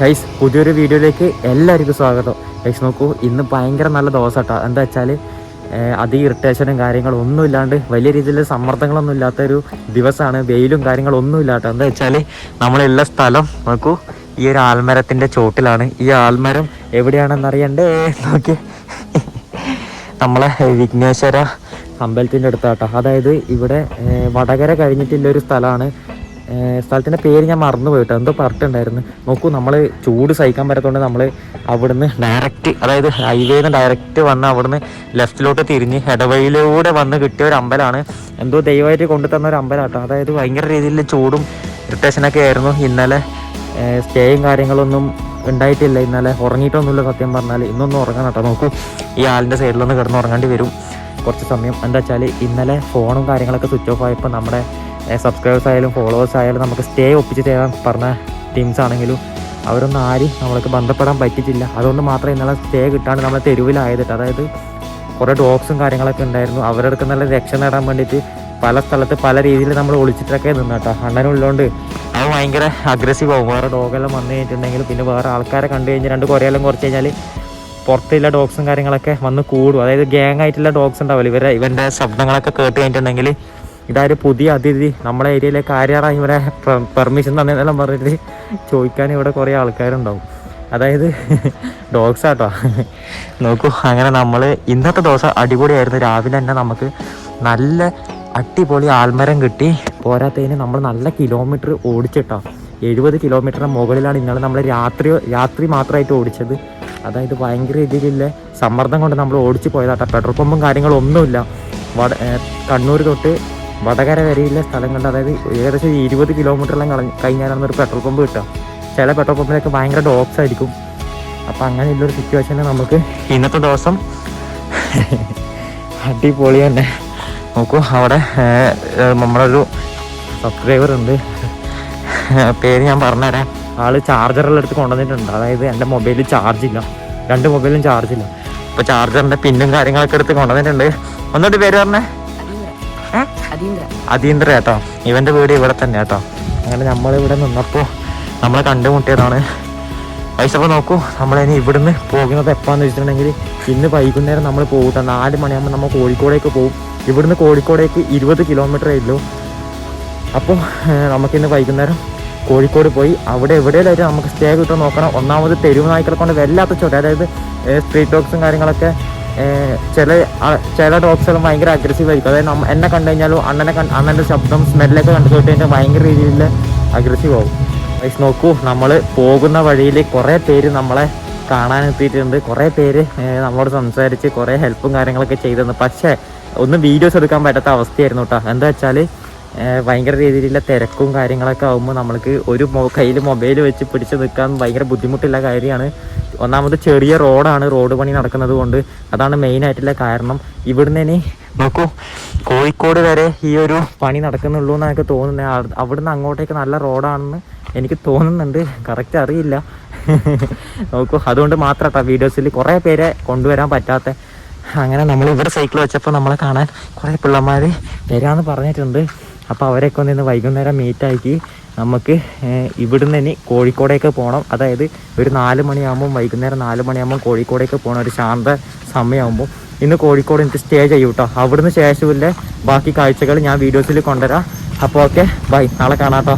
Guys പുതിയൊരു വീഡിയോയിലേക്ക് എല്ലാവർക്കും സ്വാഗതം. ഗൈസ് നോക്കൂ ഇന്ന് ഭയങ്കര നല്ല ദിവസം കേട്ടോ എന്താ വെച്ചാൽ അധികം ഇറിറ്റേഷനും കാര്യങ്ങളും ഒന്നും ഇല്ലാണ്ട് വലിയ രീതിയിൽ സമ്മർദ്ദങ്ങളൊന്നും ഇല്ലാത്തൊരു ദിവസമാണ് വെയിലും കാര്യങ്ങളും ഒന്നും ഇല്ലാട്ടോ. എന്താ വെച്ചാൽ നമ്മളുള്ള സ്ഥലം നോക്കൂ ഈ ഒരു ആൽമരത്തിന്റെ ചോട്ടിലാണ്. ഈ ആൽമരം എവിടെയാണെന്ന് അറിയണ്ടേ? നോക്കി. നമ്മളെ വിഘ്നേശ്വര അമ്പലത്തിന്റെ അടുത്താട്ടോ. അതായത് ഇവിടെ വടകര കഴിഞ്ഞിട്ടുള്ള ഒരു സ്ഥലമാണ് സ്ഥലത്തിന്റെ പേര് ഞാൻ മറന്നു പോയിട്ടോ എന്തോ പറഞ്ഞിട്ടുണ്ടായിരുന്നു. നോക്കൂ നമ്മൾ ചൂട് സഹിക്കാൻ പറ്റാത്തതുകൊണ്ട് നമ്മൾ അവിടുന്ന് ഡയറക്റ്റ് അതായത് ഹൈവേന്ന് ഡയറക്റ്റ് വന്ന് അവിടുന്ന് ലെഫ്റ്റിലോട്ട് തിരിഞ്ഞ് ഇടവഴിയിലൂടെ വന്ന് കിട്ടിയ ഒരു അമ്പലമാണ് എന്തോ ദൈവമായിട്ട് കൊണ്ടു തന്ന ഒരു അമ്പലമാട്ടോ അതായത് ഭയങ്കര രീതിയിൽ ചൂടും ഇറിറ്റേഷനൊക്കെ ആയിരുന്നു. ഇന്നലെ സ്റ്റേയും കാര്യങ്ങളൊന്നും ഉണ്ടായിട്ടില്ല. ഇന്നലെ ഉറങ്ങിയിട്ടൊന്നുമില്ല സത്യം പറഞ്ഞാൽ ഇന്നൊന്നും ഉറങ്ങാൻ കേട്ടോ നോക്കൂ ഈ ആളിന്റെ സൈഡിലൊന്ന് കിടന്ന് ഉറങ്ങേണ്ടി വരും. കുറച്ച് സമയം. എന്താ വെച്ചാൽ ഇന്നലെ ഫോണും കാര്യങ്ങളൊക്കെ സ്വിച്ച് ഓഫ് ആയപ്പോൾ നമ്മുടെ സബ്സ്ക്രൈബേഴ്സ് ആയാലും ഫോളോവേഴ്സ് ആയാലും നമുക്ക് സ്റ്റേ ഒപ്പിച്ച് തരാൻ പറഞ്ഞ ടീംസ് ആണെങ്കിലും അവരൊന്നും ആരും നമ്മൾക്ക് ബന്ധപ്പെടാൻ പറ്റിയിട്ടില്ല. അതുകൊണ്ട് മാത്രമേ ഇന്നലെ സ്റ്റേ കിട്ടാണ്ട് നമ്മളെ തെരുവിലായതിട്ട് അതായത് കുറേ ഡോഗ്സും കാര്യങ്ങളൊക്കെ ഉണ്ടായിരുന്നു. അവരുടെ നല്ല രക്ഷ നേടാൻ വേണ്ടിയിട്ട് പല സ്ഥലത്ത് പല രീതിയിൽ നമ്മൾ ഒളിച്ചിട്ടൊക്കെ നിന്ന് കേട്ടോ. അണ്ണനുള്ളതുകൊണ്ട് അത് ഭയങ്കര അഗ്രസീവ് ആവും. വേറെ ഡോഗെല്ലാം വന്നു കഴിഞ്ഞിട്ടുണ്ടെങ്കിൽ പിന്നെ വേറെ ആൾക്കാരെ കണ്ടു കഴിഞ്ഞാൽ രണ്ട് കുറേയെല്ലാം കുറച്ച് കഴിഞ്ഞാൽ പുറത്തുള്ള ഡോഗ്സും കാര്യങ്ങളൊക്കെ വന്ന് കൂടും. അതായത് ഗ്യാങ് ആയിട്ടുള്ള ഡോഗ്സ് ഉണ്ടാവില്ല? ഇവരെ ഇവന്റെ ശബ്ദങ്ങളൊക്കെ കേട്ട് കഴിഞ്ഞിട്ടുണ്ടെങ്കിൽ ഇതായൊരു പുതിയ അതിഥി നമ്മളെ ഏരിയയിലേക്ക് ആര്യാറാണ് ഇവരെ പെർമിഷൻ തന്നെയെന്നെല്ലാം പറഞ്ഞിട്ട് ചോദിക്കാൻ ഇവിടെ കുറേ ആൾക്കാരുണ്ടാവും. അതായത് ഡോഗ്സ് ആട്ടോ. നോക്കൂ അങ്ങനെ നമ്മൾ ഇന്നത്തെ ദിവസം അടിപൊളിയായിരുന്നു. രാവിലെ തന്നെ നമുക്ക് നല്ല അടിപൊളി ആൽമരം കിട്ടി. പോരാത്തതിന് നമ്മൾ നല്ല കിലോമീറ്റർ ഓടിച്ചിട്ടോ. എഴുപത് കിലോമീറ്ററിന് മുകളിലാണ് ഇന്നലെ നമ്മൾ രാത്രി രാത്രി മാത്രമായിട്ട് ഓടിച്ചത്. അതായത് ഭയങ്കര രീതിയിലുള്ള സമ്മർദ്ദം കൊണ്ട് നമ്മൾ ഓടിച്ചു പോയതാട്ടോ. പെട്രോൾ പമ്പും കാര്യങ്ങളും ഒന്നുമില്ല വട കണ്ണൂർ തൊട്ട് വടകര വരെയുള്ള സ്ഥലങ്ങളുടെ അതായത് ഏകദേശം ഇരുപത് കിലോമീറ്ററെല്ലാം കളഞ്ഞ് കഴിഞ്ഞാലാണ് ഒരു പെട്രോൾ പമ്പ് കിട്ടുക. ചില പെട്രോൾ പമ്പിലൊക്കെ ഭയങ്കര ഡോക്സ് ആയിരിക്കും. അപ്പം അങ്ങനെയുള്ളൊരു സിറ്റുവേഷനിൽ നമുക്ക് ഇന്നത്തെ ദിവസം അടിപൊളി തന്നെ. നോക്കൂ അവിടെ നമ്മളൊരു സബ്സ്ക്രൈബർ ഉണ്ട്. പേര് ഞാൻ പറഞ്ഞുതരാം. ആൾ ചാർജറെല്ലാം എടുത്ത് കൊണ്ടുവന്നിട്ടുണ്ട്. അതായത് എന്റെ മൊബൈലിൽ ചാർജ് ഇല്ല. രണ്ട് മൊബൈലും ചാർജ് ഇല്ല. അപ്പോൾ ചാർജറിന്റെ പിന്നും കാര്യങ്ങളൊക്കെ എടുത്ത് കൊണ്ടുവന്നിട്ടുണ്ട്. ഒന്നിട്ട് പേര് പറഞ്ഞേ? അതീന്ദ്ര. കേട്ടോ ഇവന്റെ വീട് ഇവിടെ തന്നെ കേട്ടോ അങ്ങനെ നമ്മൾ ഇവിടെ നിന്നപ്പോൾ നമ്മളെ കണ്ടുമുട്ടിയതാണ് പൈസ അപ്പോൾ നോക്കൂ. നമ്മളിനി ഇവിടുന്ന് പോകുന്നത് എപ്പോഴാന്ന് വെച്ചിട്ടുണ്ടെങ്കിൽ ഇന്ന് വൈകുന്നേരം നമ്മൾ പോകട്ടെ നാല് മണിയാകുമ്പോൾ നമ്മൾ കോഴിക്കോടേക്ക് പോകും ഇവിടുന്ന് കോഴിക്കോടേക്ക് ഇരുപത് കിലോമീറ്ററേ ഉള്ളൂ. അപ്പോൾ നമുക്കിന്ന് വൈകുന്നേരം കോഴിക്കോട് പോയി. അവിടെ എവിടെയെങ്കിലും നമുക്ക് സ്റ്റേ കിട്ടുമോ നോക്കണം. ഒന്നാമത് തെരുവ് നായ്ക്കളെ കൊണ്ട് വല്ലാത്ത ചോദ്യം അതായത് സ്ട്രീറ്റ് ഡോഗ്സും കാര്യങ്ങളൊക്കെ ചില ചില ഡോഗ്സുകളും ഭയങ്കര അഗ്രസീവ് ആയിരിക്കും. അതായത് എന്നെ കണ്ടു കഴിഞ്ഞാലും അണ്ണനെ കണ്ട് അണ്ണന്റെ ശബ്ദം സ്മെല്ലൊക്കെ കണ്ടു കേട്ട് കഴിഞ്ഞാൽ ഭയങ്കര രീതിയിൽ അഗ്രസീവ് ആവും. വൈസ് നോക്കൂ നമ്മൾ പോകുന്ന വഴിയിൽ കുറേ പേര് നമ്മളെ കാണാൻ എത്തിയിട്ടുണ്ട്. കുറേ പേര് നമ്മളോട് സംസാരിച്ച് കുറേ ഹെൽപ്പും കാര്യങ്ങളൊക്കെ ചെയ്തു പക്ഷേ ഒന്നും വീഡിയോസ് എടുക്കാൻ പറ്റാത്ത അവസ്ഥയായിരുന്നു കേട്ടോ എന്താ വെച്ചാൽ ഭയങ്കര രീതിയിലുള്ള തിരക്കും കാര്യങ്ങളൊക്കെ ആകുമ്പോൾ നമ്മൾക്ക് ഒരു കയ്യിൽ മൊബൈൽ വെച്ച് പിടിച്ച് നിൽക്കാൻ ഭയങ്കര ബുദ്ധിമുട്ടുള്ള കാര്യമാണ്. ഒന്നാമത് ചെറിയ റോഡാണ് റോഡ് പണി നടക്കുന്നത് കൊണ്ട് അതാണ് മെയിൻ ആയിട്ടുള്ള കാരണം. ഇവിടുന്ന് ഇനി നോക്കൂ കോഴിക്കോട് വരെ ഈ ഒരു പണി നടക്കുന്നുള്ളൂ എന്ന് എനിക്ക് തോന്നുന്നത്. അവിടുന്ന് അങ്ങോട്ടേക്ക് നല്ല റോഡാണെന്ന് എനിക്ക് തോന്നുന്നുണ്ട്. കറക്റ്റ് അറിയില്ല. നോക്കൂ അതുകൊണ്ട് മാത്രം കേട്ടോ വീഡിയോസിൽ കുറേ പേരെ കൊണ്ടുവരാൻ പറ്റാത്ത. അങ്ങനെ നമ്മൾ ഇവിടെ സൈക്കിൾ വെച്ചപ്പോൾ നമ്മളെ കാണാൻ കുറേ പിള്ളമാർ വരാമെന്ന് പറഞ്ഞിട്ടുണ്ട്. അപ്പോൾ അവരെയൊക്കെ ഒന്ന് ഇന്ന് വൈകുന്നേരം മീറ്റാക്കി നമുക്ക് ഇവിടുന്ന് ഇനി കോഴിക്കോടേക്ക് പോകണം അതായത് ഒരു നാല് മണിയാകുമ്പോൾ വൈകുന്നേരം നാല് മണിയാകുമ്പോൾ കോഴിക്കോടേക്ക് പോകണം ഒരു ശാന്ത സമയമാകുമ്പോൾ ഇന്ന് കോഴിക്കോട് എനിക്ക് സ്റ്റേ ചെയ്യും കേട്ടോ അവിടുന്ന് ശേഷമില്ല ബാക്കി കാഴ്ചകൾ ഞാൻ വീഡിയോസിൽ കൊണ്ടുവരാം. അപ്പോൾ ഓക്കെ ബൈ നാളെ കാണാം കേട്ടോ